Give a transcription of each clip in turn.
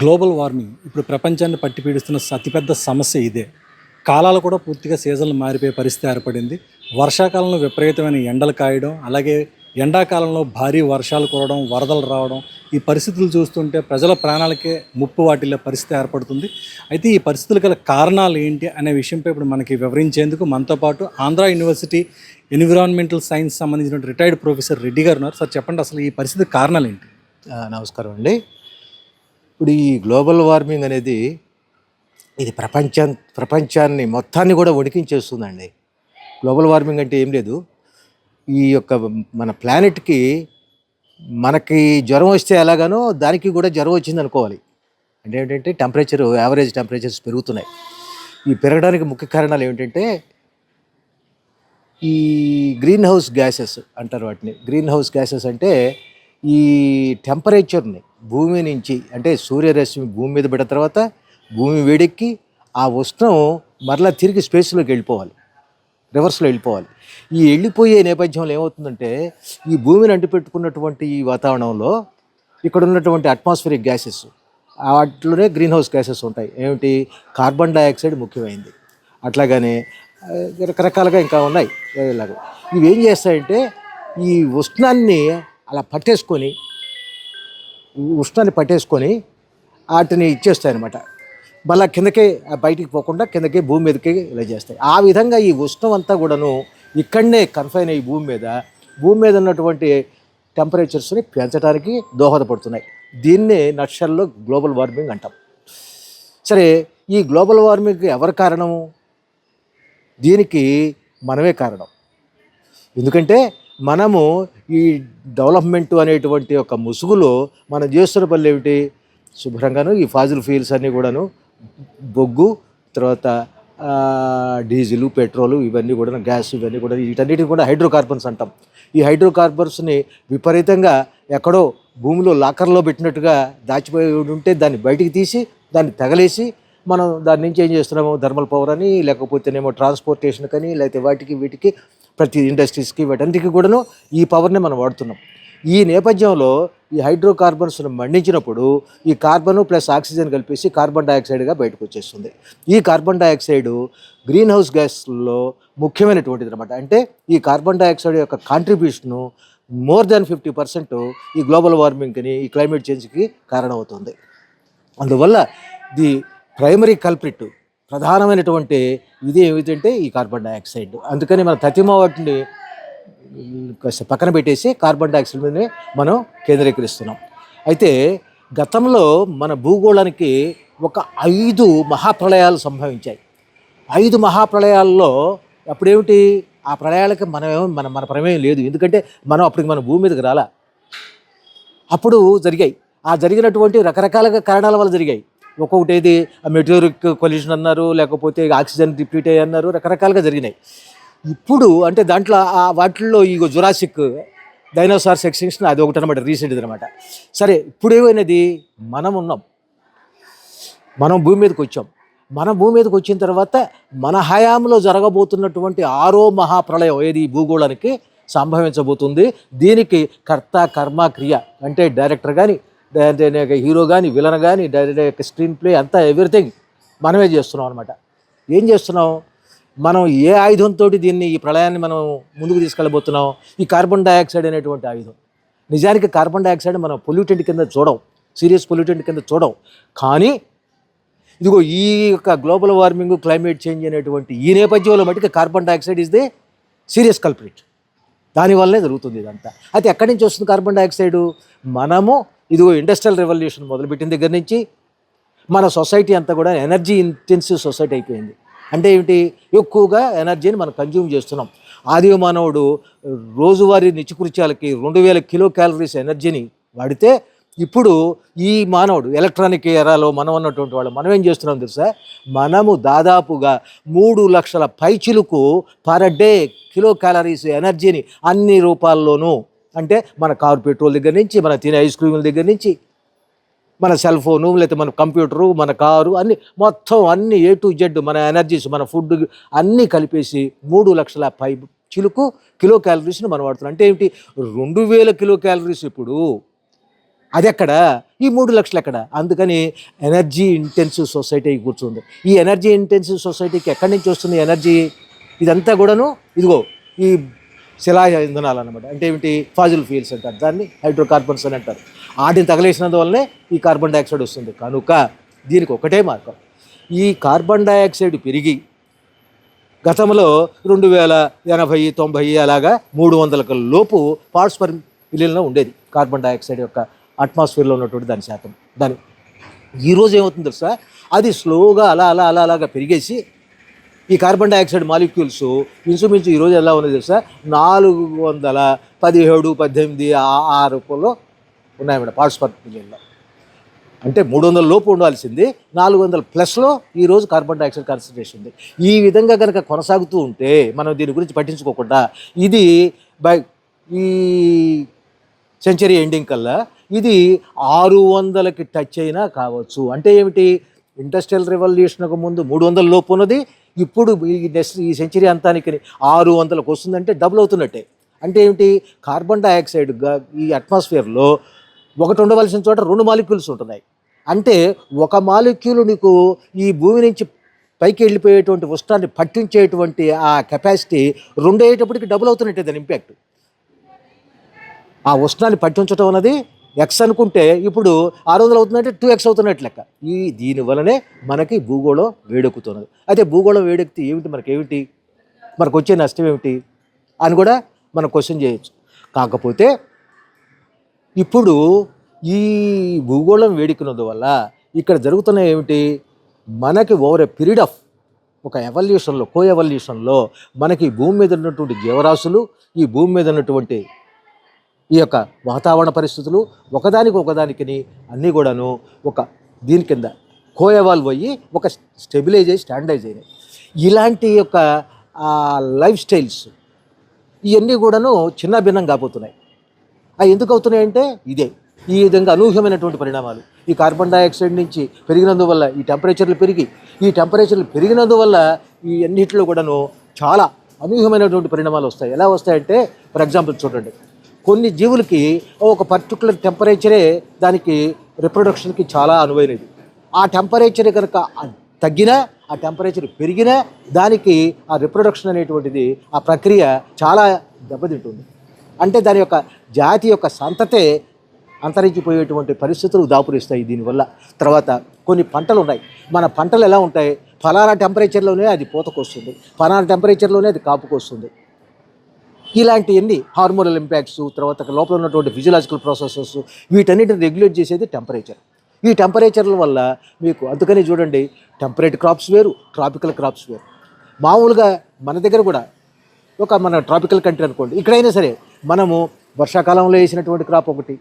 Global warming ఇప్పుడు ప్రపంచాన్ని పట్టిపీడిస్తున్న అతిపెద్ద సమస్య ఇదే. కాలాలు కూడా పూర్తిగా సీజన్లు మారిపోయే పరిస్థితి ఏర్పడింది. వర్షాకాలంలో విపరీతమైన ఎండలు కాయడం అలాగే ఎండాకాలంలో భారీ వర్షాలు కురవడం వరదలు రావడం ఈ పరిస్థితులు చూస్తుంటే ప్రజల ప్రాణాలకే ముప్పు వాటిల్లే పరిస్థితి ఏర్పడుతుంది. అయితే ఈ పరిస్థితులు గల కారణాలు ఏంటి అనే విషయంపై ఇప్పుడు మనకి వివరించేందుకు మనతో పాటు ఆంధ్ర యూనివర్సిటీ ఎన్విరాన్మెంటల్ సైన్స్ సంబంధించిన రిటైర్డ్ ప్రొఫెసర్ రెడ్డి గారు ఉన్నారు. సార్ చెప్పండి అసలు ఈ పరిస్థితి కారణాలు ఏంటి? నమస్కారం అండి. ఇప్పుడు ఈ గ్లోబల్ వార్మింగ్ అనేది ఇది ప్రపంచం ప్రపంచాన్ని మొత్తాన్ని కూడా వణికించేస్తుందండి గ్లోబల్ వార్మింగ్ అంటే ఏం లేదు. ఈ యొక్క మన ప్లానెట్కి మనకి జ్వరం వస్తే ఎలాగానో దానికి కూడా జ్వరం వచ్చింది అనుకోవాలి. అంటే ఏంటంటే టెంపరేచర్ యావరేజ్ టెంపరేచర్స్ పెరుగుతున్నాయి. ఈ పెరగడానికి ముఖ్య కారణాలు ఏమిటంటే ఈ గ్రీన్ హౌస్ గ్యాసెస్ అంటారు వాటిని. గ్రీన్ హౌస్ గ్యాసెస్ అంటే ఈ టెంపరేచర్ని భూమి నుంచి అంటే సూర్యరశ్మి భూమి మీద పడిన తర్వాత భూమి వేడెక్కి ఆ ఉష్ణం మరలా తిరిగి స్పేస్లోకి వెళ్ళిపోవాలి రివర్స్లో వెళ్ళిపోవాలి. ఈ వెళ్ళిపోయే నేపథ్యంలో ఏమవుతుందంటే ఈ భూమిని అంటిపెట్టుకున్నటువంటి ఈ వాతావరణంలో ఇక్కడ ఉన్నటువంటి అట్మాస్ఫిరిక్ గ్యాసెస్ వాటిలోనే గ్రీన్ హౌస్ గ్యాసెస్ ఉంటాయి. ఏమిటి? కార్బన్ డైఆక్సైడ్ ముఖ్యమైంది అట్లాగనే రకరకాలుగా ఇంకా ఉన్నాయి. ఇలాగ. ఇవి ఏం చేస్తాయంటే ఈ ఉష్ణాన్ని అలా పట్టేసుకొని ఉష్ణాన్ని పట్టేసుకొని వాటిని ఇచ్చేస్తాయి అనమాట మళ్ళీ కిందకే బయటికి పోకుండా కిందకే భూమి మీదకి ఇలా చేస్తాయి. ఆ విధంగా ఈ ఉష్ణం అంతా కూడాను ఇక్కడనే కన్ఫైన్ అయ్యి భూమి మీద భూమి మీద ఉన్నటువంటి టెంపరేచర్స్ని పెంచడానికి దోహదపడుతున్నాయి. దీన్నే నక్షల్లో గ్లోబల్ వార్మింగ్ అంటాం. సరే ఈ గ్లోబల్ వార్మింగ్కి ఎవరు కారణము దీనికి మనమే కారణం. ఎందుకంటే మనము ఈ డెవలప్మెంట్ అనేటువంటి ఒక ముసుగులో మనం చేస్తున్న పనులు ఏమిటి? శుభ్రంగాను ఈ ఫాజిల్ ఫీల్స్ అన్నీ కూడాను బొగ్గు తర్వాత డీజిల్ పెట్రోలు ఇవన్నీ కూడా గ్యాస్ ఇవన్నీ కూడా వీటన్నిటిని కూడా హైడ్రోకార్బన్స్ అంటాం. ఈ హైడ్రోకార్బన్స్ని విపరీతంగా ఎక్కడో భూమిలో లాకర్లో పెట్టినట్టుగా దాచిపోయి ఉంటే దాన్ని బయటికి తీసి దాన్ని తగలేసి మనం దాని నుంచి ఏం చేస్తున్నాము థర్మల్ పవర్ అని లేకపోతేనేమో ట్రాన్స్పోర్టేషన్ కానీ లేకపోతే వాటికి వీటికి ప్రతి ఇండస్ట్రీస్కి వీటన్నిటికీ కూడాను ఈ పవర్ని మనం వాడుతున్నాం. ఈ నేపథ్యంలో ఈ హైడ్రోకార్బన్స్ను మండించినప్పుడు ఈ కార్బన్ ప్లస్ ఆక్సిజన్ కలిపేసి కార్బన్ డయాక్సైడ్గా బయటకు వచ్చేస్తుంది. ఈ కార్బన్ డైఆక్సైడ్ గ్రీన్ హౌస్ గ్యాస్లో ముఖ్యమైనటువంటిది అనమాట అంటే ఈ కార్బన్ డైఆక్సైడ్ యొక్క contribution more than fifty percent ఈ గ్లోబల్ వార్మింగ్కి ఈ క్లైమేట్ చేంజ్కి కారణమవుతుంది. అందువల్ల ది ప్రైమరీ కల్ప్రిట్ ప్రధానమైనటువంటి ఇది ఏమిటంటే ఈ కార్బన్ డైఆక్సైడ్. అందుకని మన తతిమ వాటిని పక్కన పెట్టేసి కార్బన్ డైఆక్సైడ్ మీదనే మనం కేంద్రీకరిస్తున్నాం. అయితే గతంలో మన భూగోళానికి ఒక ఐదు మహాప్రళయాలు సంభవించాయి. ఐదు మహాప్రళయాల్లో అప్పుడేమిటి? ఆ ప్రళయాలకి మనమేమో మన మన ప్రమేయం లేదు. ఎందుకంటే మనం అప్పటికి మన భూమి మీదకి రాలా. అప్పుడు జరిగాయి. ఆ జరిగినటువంటి రకరకాలుగా కారణాల వల్ల జరిగాయి. ఒక్కొక్కటి ఏది మెటీరిక్ కొల్యూషన్ అన్నారు లేకపోతే ఆక్సిజన్ డిప్లీట్ అయ్యి అన్నారు రకరకాలుగా జరిగినాయి. ఇప్పుడు అంటే దాంట్లో ఆ వాటిల్లో ఈ జురాసిక్ డైనోసార్స్ ఎక్స్టెన్షన్ అది ఒకటి అనమాట రీసెంట్ అనమాట సరే ఇప్పుడు ఏమైనది మనం ఉన్నాం. మనం భూమి మీదకి వచ్చాం. మన భూమి మీదకి వచ్చిన తర్వాత మన హయాంలో జరగబోతున్నటువంటి ఆరో మహాప్రళయం ఏది? ఈ భూగోళానికి సంభవించబోతుంది. దీనికి కర్త కర్మ క్రియ అంటే డైరెక్టర్ కానీ హీరో కానీ విలన్ కానీ డైరెక్ట్ స్క్రీన్ ప్లే అంతా ఎవ్రీథింగ్ మనమే చేస్తున్నాం అనమాట ఏం చేస్తున్నాం? మనం ఏ ఆయుధంతో దీన్ని ఈ ప్రళయాన్ని మనం ముందుకు తీసుకెళ్ళబోతున్నాం? ఈ కార్బన్ డైఆక్సైడ్ అనేటువంటి ఆయుధం. నిజానికి కార్బన్ డైఆక్సైడ్ మనం పొల్యూటెంట్ కింద చూడం. సీరియస్ పొల్యూటెంట్ కింద చూడం. కానీ ఇదిగో ఈ యొక్క గ్లోబల్ వార్మింగ్ క్లైమేట్ చేంజ్ అనేటువంటి ఈ నేపథ్యంలో మటుకు carbon dioxide is the serious culprit. దానివల్లనే జరుగుతుంది ఇదంతా. అయితే ఎక్కడి నుంచి వస్తుంది కార్బన్ డైఆక్సైడ్? మనము ఇదిగో ఇండస్ట్రియల్ రెవల్యూషన్ మొదలుపెట్టిన దగ్గర నుంచి మన సొసైటీ అంతా కూడా ఎనర్జీ ఇంటెన్సివ్ సొసైటీ అయిపోయింది. అంటే ఏమిటి? ఎక్కువగా ఎనర్జీని మనం కన్జ్యూమ్ చేస్తున్నాం. ఆది మానవుడు రోజువారీ నిత్యకృత్యాలకి రెండు వేల కిలో క్యాలరీస్ ఎనర్జీని వాడితే ఇప్పుడు ఈ మానవుడు ఎలక్ట్రానిక్ ఎరాలో మనం ఉన్నటువంటి వాళ్ళు మనం ఏం చేస్తున్నాం తెలుసా? మనము దాదాపుగా మూడు లక్షల పైచిలుకు పర్ డే కిలో క్యాలరీస్ ఎనర్జీని అన్ని రూపాల్లోనూ అంటే మన కారు పెట్రోల్ దగ్గర నుంచి మన తినే ఐస్ క్రీముల దగ్గర నుంచి మన సెల్ ఫోను లేకపోతే మన కంప్యూటరు మన కారు అన్ని మొత్తం అన్ని ఏ టు జెడ్ మన ఎనర్జీస్ మన ఫుడ్ అన్నీ కలిపేసి మూడు లక్షల పై చిలుకు కిలో క్యాలరీస్ని మనం వాడుతున్నాం. అంటే ఏమిటి? రెండు వేల కిలో క్యాలరీస్ ఇప్పుడు. అది ఎక్కడ? ఈ మూడు లక్షలు ఎక్కడ? అందుకని ఎనర్జీ ఇంటెన్సివ్ సొసైటీ కూర్చుంది. ఈ ఎనర్జీ ఇంటెన్సివ్ సొసైటీకి ఎక్కడి నుంచి వస్తుంది ఎనర్జీ ఇదంతా కూడాను ఇదిగో ఈ శిలా ఇంధనాలు అనమాట అంటే ఏమిటి? ఫాజిల్ ఫ్యూల్స్ అంటారు. దాన్ని హైడ్రోకార్బన్స్ అని అంటారు. వాటిని తగలేసినందువల్లనే ఈ కార్బన్ డైఆక్సైడ్ వస్తుంది. కనుక దీనికి ఒకటే మార్గం. ఈ కార్బన్ డైఆక్సైడ్ పెరిగి గతంలో రెండు వేల ఎనభై తొంభై అలాగా మూడు వందల లోపు పార్ట్స్ పర్ మిలియన్లో ఉండేది. కార్బన్ డైఆక్సైడ్ యొక్క అట్మాస్ఫియర్లో ఉన్నటువంటి దాని శాతం. దాని ఈరోజు ఏమవుతుంది తెలుసా? అది స్లోగా అలా అలా అలా అలాగా పెరిగేసి ఈ కార్బన్ డైఆక్సైడ్ మాలిక్యూల్స్ ఇంచుమించు ఈరోజు ఎలా ఉన్నది తెలుసా? నాలుగు వందల పదిహేడు పద్దెనిమిది ఆ- రూపంలో ఉన్నాయి మేడం పార్ట్స్ పర్ మిలియన్లో అంటే మూడు వందల లోపు ఉండాల్సింది నాలుగు వందల ప్లస్లో ఈరోజు కార్బన్ డైఆక్సైడ్ కాన్సన్ట్రేషన్ ఉంది. ఈ విధంగా కనుక కొనసాగుతూ ఉంటే మనం దీని గురించి పట్టించుకోకుండా ఇది బై ఈ సెంచరీ ఎండింగ్ కల్లా ఇది ఆరు వందలకి టచ్ అయినా కావచ్చు. అంటే ఏమిటి? ఇండస్ట్రియల్ రెవల్యూషన్కు ముందు మూడు వందల లోపు ఉన్నది ఇప్పుడు ఈ నెక్స్ట్ ఈ సెంచరీ అంతానికి ఆరు వందలకు వస్తుందంటే డబుల్ అవుతున్నట్టే. అంటే ఏమిటి? కార్బన్ డైఆక్సైడ్ ఈ అట్మాస్ఫియర్లో ఒకటి ఉండవలసిన చోట రెండు మాలిక్యూల్స్ ఉంటున్నాయి. అంటే ఒక మాలిక్యూల్ నీకు ఈ భూమి నుంచి పైకి వెళ్ళిపోయేటువంటి ఉష్ణాన్ని పట్టించేటువంటి ఆ కెపాసిటీ రెండు అయ్యేటప్పటికి డబుల్ అవుతున్నట్టే దాని ఇంపాక్ట్ ఆ ఉష్ణాన్ని పట్టించడం అన్నది ఎక్స్ అనుకుంటే ఇప్పుడు ఆరు వందలు అవుతుందంటే టూ ఎక్స్ అవుతున్నట్టు లెక్క. ఈ దీని వలనే మనకి భూగోళం వేడెక్కుతున్నది. అయితే భూగోళం వేడెక్కితే ఏమిటి మనకి ఏమిటి మనకు వచ్చే నష్టం ఏమిటి? అని కూడా మనం క్వశ్చన్ చేయొచ్చు. కాకపోతే ఇప్పుడు ఈ భూగోళం వేడికినందువల్ల ఇక్కడ జరుగుతున్న ఏమిటి? మనకి ఓవర్ ఎ పీరియడ్ ఆఫ్ ఒక ఎవల్యూషన్లో కో ఎవల్యూషన్లో మనకి భూమి మీద ఉన్నటువంటి జీవరాశులు ఈ భూమి మీద ఉన్నటువంటి ఈ యొక్క వాతావరణ పరిస్థితులు ఒకదానికి ఒకదానికి అన్నీ కూడాను ఒక దీని కింద కోయవాల్ పోయి అయ్యి ఒక స్టెబిలైజ్ అయ్యి స్టాండైజ్ అయినాయి ఇలాంటి యొక్క లైఫ్ స్టైల్స్ ఇవన్నీ కూడాను చిన్న భిన్నం కాబోతున్నాయి. అవి ఎందుకు అవుతున్నాయంటే ఇదే ఈ విధంగా అనూహ్యమైనటువంటి పరిణామాలు. ఈ కార్బన్ డైఆక్సైడ్ నుంచి పెరిగినందువల్ల ఈ టెంపరేచర్లు పెరిగి ఈ టెంపరేచర్లు పెరిగినందువల్ల ఈ అన్నిటిలో కూడాను చాలా అనూహ్యమైనటువంటి పరిణామాలు వస్తాయి. ఎలా వస్తాయంటే ఫర్ ఎగ్జాంపుల్ చూడండి. కొన్ని జీవులకి ఒక పర్టికులర్ టెంపరేచరే దానికి రిప్రొడక్షన్కి చాలా అనువైనది. ఆ టెంపరేచర్ కనుక తగ్గినా ఆ టెంపరేచర్ పెరిగినా దానికి ఆ రిప్రొడక్షన్ అనేటువంటిది ఆ ప్రక్రియ చాలా దెబ్బతింటుంది. అంటే దాని యొక్క జాతి యొక్క సంతతే అంతరించిపోయేటువంటి పరిస్థితులు దాపురిస్తాయి దీనివల్ల. తర్వాత కొన్ని పంటలు ఉన్నాయి. మన పంటలు ఎలా ఉంటాయి? ఫలానా టెంపరేచర్లోనే అది పూతకొస్తుంది. ఫలానా టెంపరేచర్లోనే అది కాపుకొస్తుంది. ఇలాంటివన్నీ హార్మోనల్ ఇంపాక్ట్స్ తర్వాత లోపల ఉన్నటువంటి ఫిజియలాజికల్ ప్రాసెసెస్ వీటన్నిటిని రెగ్యులేట్ చేసేది టెంపరేచర్ ఈ టెంపరేచర్ల వల్ల మీకు అందుకని చూడండి టెంపరేట్ క్రాప్స్ వేరు ట్రాపికల్ క్రాప్స్ వేరు. మామూలుగా మన దగ్గర కూడా ఒక మన ట్రాపికల్ కంట్రీ అనుకోండి ఇక్కడైనా సరే మనము వర్షాకాలంలో వేసినటువంటి క్రాప్ ఒకటి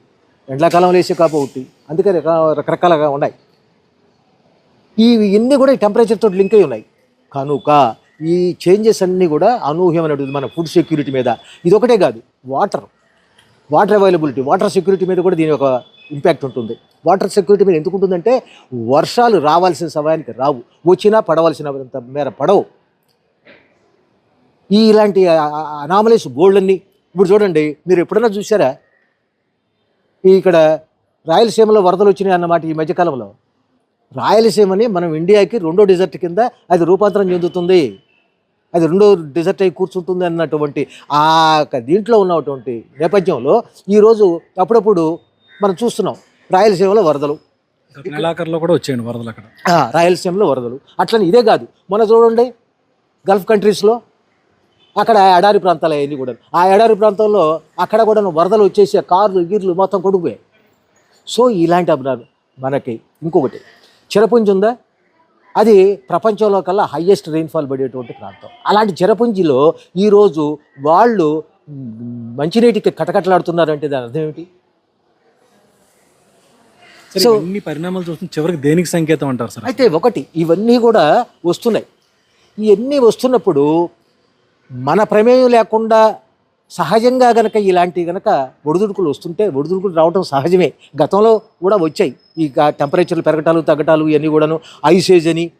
ఎండాకాలంలో వేసే క్రాప్ ఒకటి అందుకని రకరకాలుగా ఉన్నాయి. ఇవి ఇన్ని కూడా ఈ టెంపరేచర్ లింక్ అయి ఉన్నాయి. కనుక ఈ చేంజెస్ అన్నీ కూడా అనూహ్యమైనటువంటి మన ఫుడ్ సెక్యూరిటీ మీద. ఇది ఒకటే కాదు water water availability water security మీద కూడా దీని ఒక ఇంపాక్ట్ ఉంటుంది. వాటర్ సెక్యూరిటీ మీద ఎందుకు ఉంటుందంటే వర్షాలు రావాల్సిన సమయానికి రావు. వచ్చినా పడవలసిన మేర పడవు. ఈ ఇలాంటి అనామలీస్ గోల్డ్ని ఇప్పుడు చూడండి మీరు ఎప్పుడైనా చూసారా ఇక్కడ రాయలసీమలో వరదలు వచ్చినాయి అన్నమాట ఈ మధ్యకాలంలో. రాయలసీమని మనం ఇండియాకి రెండో డిజర్ట్ కింద అది రూపాంతరం చెందుతుంది. అది రెండో డిజర్ట్ అయి కూర్చుంటుంది అన్నటువంటి ఆ యొక్క దీంట్లో ఉన్నటువంటి నేపథ్యంలో ఈరోజు అప్పుడప్పుడు మనం చూస్తున్నాం రాయలసీమలో వరదలు. నెలాఖరులో కూడా వచ్చాయండి వరదలు అక్కడ. రాయలసీమలో వరదలు. అట్లని ఇదే కాదు మన చూడండి గల్ఫ్ కంట్రీస్లో అక్కడ ఎడారి ప్రాంతాలు అవన్నీ కూడా ఆ ఎడారి ప్రాంతంలో అక్కడ కూడా వరదలు వచ్చేసి కార్లు గీర్లు మొత్తం కొడుకుపోయాయి సో ఇలాంటి అభినాలు మనకి ఇంకొకటి. చిరపుంజి ఉందా? అది ప్రపంచంలో కల్లా హయ్యెస్ట్ రెయిన్ఫాల్ పడేటువంటి ప్రాంతం. అలాంటి చిరపుంజిలో ఈరోజు వాళ్ళు మంచినీటికి కటకటలాడుతున్నారంటే దాని అర్థం ఏమిటి? సో- ఇన్ని పరిణామాలు చూస్తుంది చివరికి దేనికి సంకేతం అంటారు సార్? అయితే ఒకటి ఇవన్నీ కూడా వస్తున్నాయి. ఇవన్నీ వస్తున్నప్పుడు మన ప్రమేయం లేకుండా సహజంగా గనక ఇలాంటివి గనక ఒడిదుడుకులు వస్తుంటే ఒడిదుడుకులు రావడం సహజమే. గతంలో కూడా వచ్చాయి. ఈ టెంపరేచర్లు పెరగటాలు తగ్గటాలు ఇవన్నీ కూడాను. ఐసేజ్ అని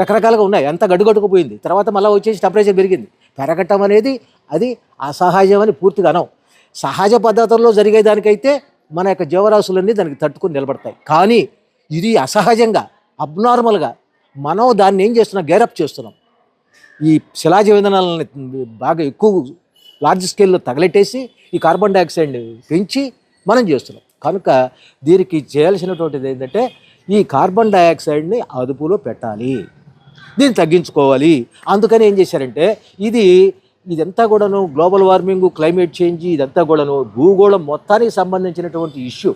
రకరకాలుగా ఉన్నాయి. అంత గడ్డుగట్టుకుపోయింది. తర్వాత మళ్ళీ వచ్చేసి టెంపరేచర్ పెరిగింది. పెరగటం అనేది అది అసహజం అని పూర్తిగా అనం. సహజ పద్ధతుల్లో జరిగేదానికైతే మన యొక్క జీవరాశులన్నీ దానికి తట్టుకొని నిలబడతాయి. కానీ ఇది అసహజంగా అబ్నార్మల్గా మనం దాన్ని ఏం చేస్తున్నాం? గేరప్ చేస్తున్నాం. ఈ శిలాజ విధానాలని బాగా ఎక్కువ లార్జ్ స్కేల్లో తగలెట్టేసి ఈ కార్బన్ డైఆక్సైడ్ని పెంచి మనం చేస్తున్నాం. కనుక దీనికి చేయాల్సినటువంటిది ఏంటంటే ఈ కార్బన్ డైఆక్సైడ్ని అదుపులో పెట్టాలి. దీన్ని తగ్గించుకోవాలి. అందుకని ఏం చేశారంటే ఇది ఇదంతా కూడాను గ్లోబల్ వార్మింగ్ క్లైమేట్ చేంజ్ ఇదంతా కూడాను భూగోళం మొత్తానికి సంబంధించినటువంటి ఇష్యూ.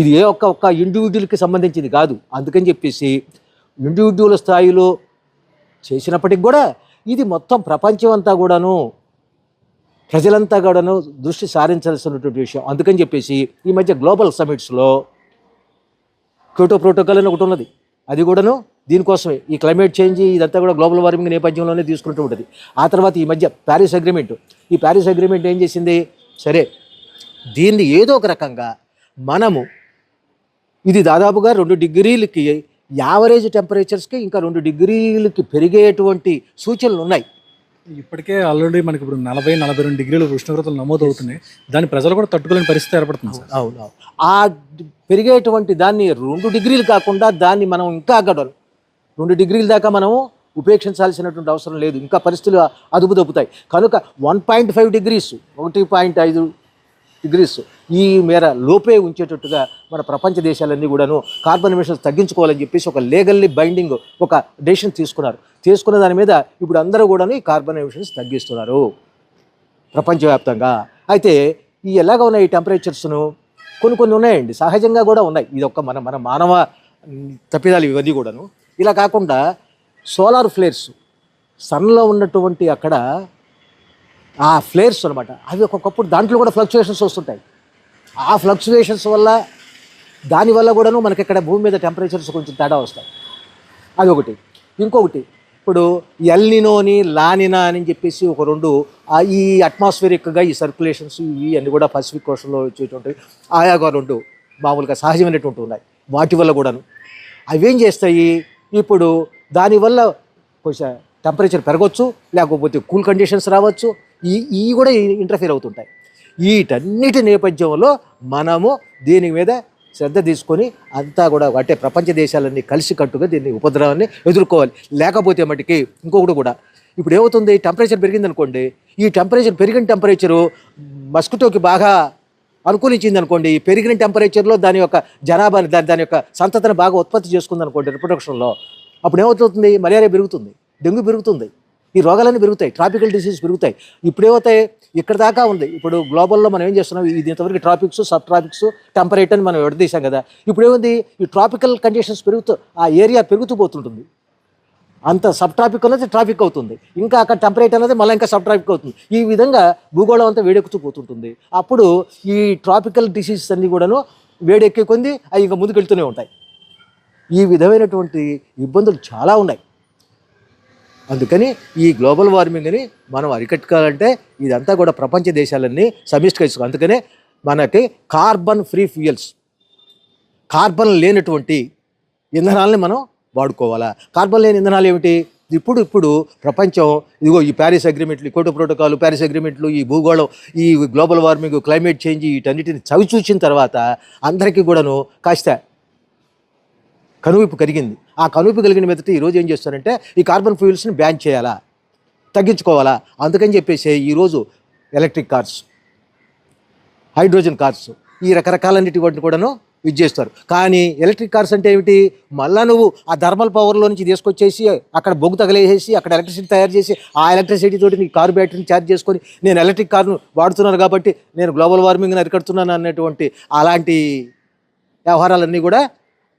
ఇది ఏ ఒక్క ఒక్క ఇండివిజువల్కి సంబంధించింది కాదు. అందుకని చెప్పేసి ఇండివిజువల్ స్థాయిలో చేసినప్పటికి కూడా ఇది మొత్తం ప్రపంచం అంతా కూడాను ప్రజలంతా కూడాను దృష్టి సారించాల్సినటువంటి విషయం. అందుకని చెప్పేసి ఈ మధ్య గ్లోబల్ సమిట్స్లో క్యూటో ప్రోటోకాల్ అని ఒకటి ఉన్నది. అది కూడాను దీనికోసమే. ఈ క్లైమేట్ చేంజ్ ఇదంతా కూడా గ్లోబల్ వార్మింగ్ నేపథ్యంలోనే తీసుకుంటూ ఉంటుంది. ఆ తర్వాత ఈ మధ్య ప్యారిస్ అగ్రిమెంట్. ఈ ప్యారిస్ అగ్రిమెంట్ ఏం చేసింది? సరే దీన్ని ఏదో ఒక రకంగా మనము ఇది దాదాపుగా రెండు డిగ్రీలకి యావరేజ్ టెంపరేచర్స్కి ఇంకా రెండు డిగ్రీలకి పెరిగేటువంటి సూచనలు ఉన్నాయి. ఇప్పటికే ఆల్రెడీ మనకి ఇప్పుడు నలభై నలభై రెండు డిగ్రీల ఉష్ణోగ్రతలు నమోదు అవుతున్నాయి దాని ప్రజలు కూడా తట్టుకోలేని పరిస్థితి ఏర్పడుతుంది అవును. ఆ పెరిగేటువంటి దాన్ని రెండు డిగ్రీలు కాకుండా దాన్ని మనం ఇంకా గడవరు రెండు డిగ్రీల దాకా మనము ఉపేక్షించాల్సినటువంటి అవసరం లేదు. ఇంకా పరిస్థితులు అదుపు తప్పుతాయి కనుక వన్ పాయింట్ ఫైవ్ డిగ్రీస్ ఒకటి పాయింట్ ఐదు డిగ్రీస్ ఈ మేర లోపే ఉంచేటట్టుగా మన ప్రపంచ దేశాలన్నీ కూడాను కార్బన్ ఎమిషన్స్ తగ్గించుకోవాలని చెప్పేసి ఒక లీగల్లీ బైండింగ్ ఒక డెసిషన్ తీసుకున్నారు. తీసుకున్న దాని మీద ఇప్పుడు అందరూ కూడాను ఈ కార్బన్ ఎమిషన్స్ తగ్గిస్తున్నారు ప్రపంచవ్యాప్తంగా. అయితే ఈ ఎలాగ ఉన్నాయి ఈ టెంపరేచర్స్ను? కొన్ని కొన్ని ఉన్నాయండి సహజంగా కూడా ఉన్నాయి. ఇది ఒక మన మన మానవ తప్పిదాలు ఇవన్నీ కూడాను. ఇలా కాకుండా సోలార్ ఫ్లేర్స్ సన్లో ఉన్నటువంటి అక్కడ ఆ ఫ్లేర్స్ అనమాట అవి ఒక్కొక్కప్పుడు దాంట్లో కూడా ఫ్లక్చుయేషన్స్ వస్తుంటాయి. ఆ ఫ్లక్చుయేషన్స్ వల్ల దానివల్ల కూడాను మనకి ఇక్కడ భూమి మీద టెంపరేచర్స్ కొంచెం తేడా వస్తాయి. అదొకటి. ఇంకొకటి. ఇప్పుడు ఎల్నినోని లానినా అని చెప్పేసి ఒక రెండు ఆ ఈ అట్మాస్ఫిరిక్గా ఈ సర్క్యులేషన్స్ ఇవి అన్నీ కూడా పసిఫిక్ కోషన్లో వచ్చేటువంటి ఆయాగా రెండు మామూలుగా సహజమైనటువంటి ఉన్నాయి వాటి వల్ల కూడాను. అవేం చేస్తాయి? ఇప్పుడు దానివల్ల కొంచెం టెంపరేచర్ పెరగవచ్చు లేకపోతే కూల్ కండిషన్స్ రావచ్చు ఈ ఇవి కూడా ఇంటర్ఫీర్ అవుతుంటాయి. వీటన్నిటి నేపథ్యంలో మనము దీని మీద శ్రద్ధ తీసుకొని అంతా కూడా అంటే ప్రపంచ దేశాలన్నీ కలిసికట్టుగా దీన్ని ఉపద్రవాన్ని ఎదుర్కోవాలి. లేకపోతే మటుకి ఇంకొకటి కూడా ఇప్పుడు ఏమవుతుంది? టెంపరేచర్ పెరిగింది అనుకోండి ఈ టెంపరేచర్ పెరిగిన టెంపరేచరు మస్కిటోకి బాగా అనుకూలించింది అనుకోండి ఈ పెరిగిన టెంపరేచర్లో దాని యొక్క జనాభాని దాని దాని యొక్క సంతతిని బాగా ఉత్పత్తి చేసుకుంది అనుకోండి రిప్రొడక్షన్లో అప్పుడు ఏమవుతుంది? మలేరియా పెరుగుతుంది డెంగ్యూ పెరుగుతుంది. ఈ రోగాలన్నీ పెరుగుతాయి ట్రాపికల్ డిసీజ్ పెరుగుతాయి. ఇప్పుడు ఏమవుతాయి ఇక్కడ దాకా ఉంది. ఇప్పుడు గ్లోబల్లో మనం ఏం చేస్తున్నాం? ఇది ఇంతవరకు ట్రాపిక్స్ సబ్ ట్రాపిక్స్ టెంపరేట్ అని మనం విడదీశాం కదా. ఇప్పుడు ఏముంది ఈ ట్రాపికల్ కండిషన్స్ పెరుగుతూ ఆ ఏరియా పెరుగుతూ పోతుంటుంది. అంత సబ్ ట్రాఫిక్ అనేది ట్రాఫిక్ అవుతుంది. ఇంకా అక్కడ టెంపరేట్ అనేది మళ్ళీ ఇంకా సబ్ ట్రాఫిక్ అవుతుంది. ఈ విధంగా భూగోళం అంతా వేడెక్కుతూ పోతుంటుంది. అప్పుడు ఈ ట్రాపికల్ డిసీజెస్ అన్నీ కూడాను వేడెక్కే కొంది అవి ఇంకా ముందుకెళ్తూనే ఉంటాయి. ఈ విధమైనటువంటి ఇబ్బందులు చాలా ఉన్నాయి. అందుకని ఈ గ్లోబల్ వార్మింగ్ని మనం అరికట్టుకోవాలంటే ఇదంతా కూడా ప్రపంచ దేశాలన్నీ సమిష్టిగా అందుకనే మనకి కార్బన్ ఫ్రీ ఫ్యూయల్స్ కార్బన్ లేనటువంటి ఇంధనాలని మనం వాడుకోవాలా. కార్బన్ లేని ఇంధనాలు ఏమిటి? ఇప్పుడు ఇప్పుడు ప్రపంచం ఇదిగో ఈ ప్యారిస్ అగ్రిమెంట్లు ఈ కోటో ప్రోటోకాల్ ప్యారిస్ అగ్రిమెంట్లు ఈ భూగోళం ఈ గ్లోబల్ వార్మింగ్ క్లైమేట్ చేంజ్ వీటన్నిటిని చవి చూసిన తర్వాత అందరికీ కూడాను కాస్త కనువిప్పు కలిగింది. ఆ కనువిప్పు కలిగిన మీదట ఈరోజు ఏం చేస్తారంటే ఈ కార్బన్ ఫ్యూయల్స్ని బ్యాన్ చేయాలా? తగ్గించుకోవాలా? అందుకని చెప్పేసి ఈరోజు ఎలక్ట్రిక్ కార్స్ హైడ్రోజన్ కార్స్ ఈ రకరకాలన్నిటి వాటిని కూడాను ఇది చేస్తారు. కానీ ఎలక్ట్రిక్ కార్స్ అంటే ఏమిటి? మళ్ళా నువ్వు ఆ థర్మల్ పవర్లో నుంచి తీసుకొచ్చేసి అక్కడ బొగ్గు తగలేసేసి అక్కడ ఎలక్ట్రిసిటీ తయారు చేసి ఆ ఎలక్ట్రిసిటీ తోటి నీ కారు బ్యాటరీని ఛార్జ్ చేసుకొని నేను ఎలక్ట్రిక్ కార్ను వాడుతున్నాను కాబట్టి నేను గ్లోబల్ వార్మింగ్ని అరికడుతున్నాను అన్నటువంటి అలాంటి వ్యవహారాలన్నీ కూడా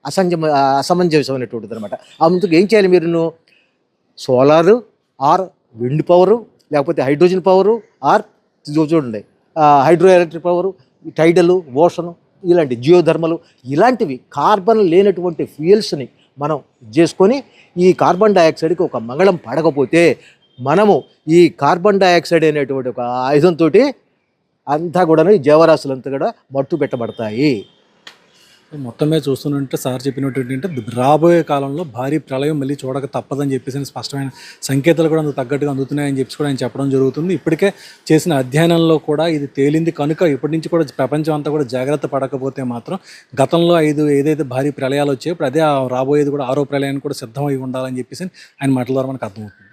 అసంజ అసమంజసమైనటువంటిది అనమాట అందుకు ఏం చేయాలి మీరు సోలారు ఆర్ విండ్ పవరు లేకపోతే హైడ్రోజన్ పవరు ఆర్ చూడండి hydro electric power tidal ocean ఇలాంటి జియోధర్మలు ఇలాంటివి కార్బన్ లేనటువంటి ఫ్యూయల్స్ని మనం చేసుకొని ఈ కార్బన్ డైఆక్సైడ్కి ఒక మంగళం పడకపోతే మనము ఈ కార్బన్ డైఆక్సైడ్ అనేటువంటి ఒక ఆయుధంతో అంతా కూడా ఈ జీవరాశులంతా కూడా మట్టు పెట్టబడతాయి మొత్తం మీద చూస్తుంటే సార్ చెప్పినట్టు ఏంటంటే రాబోయే కాలంలో భారీ ప్రళయం మళ్ళీ చూడక తప్పదని చెప్పేసి స్పష్టమైన సంకేతాలు కూడా అందుకు తగ్గట్టుగా అందుతున్నాయని చెప్పి కూడా ఆయన చెప్పడం జరుగుతుంది. ఇప్పటికే చేసిన అధ్యయనంలో కూడా ఇది తేలింది. కనుక ఇప్పటి నుంచి కూడా ప్రపంచం అంతా కూడా జాగ్రత్త పడకపోతే మాత్రం గతంలో ఐదు ఏదైతే భారీ ప్రళయాలు వచ్చాయో ఇప్పుడు అదే రాబోయేది కూడా ఆరో ప్రళయానికి కూడా సిద్ధమై ఉండాలని చెప్పేసి ఆయన మాటల ద్వారా మనకు అర్థమవుతుంది.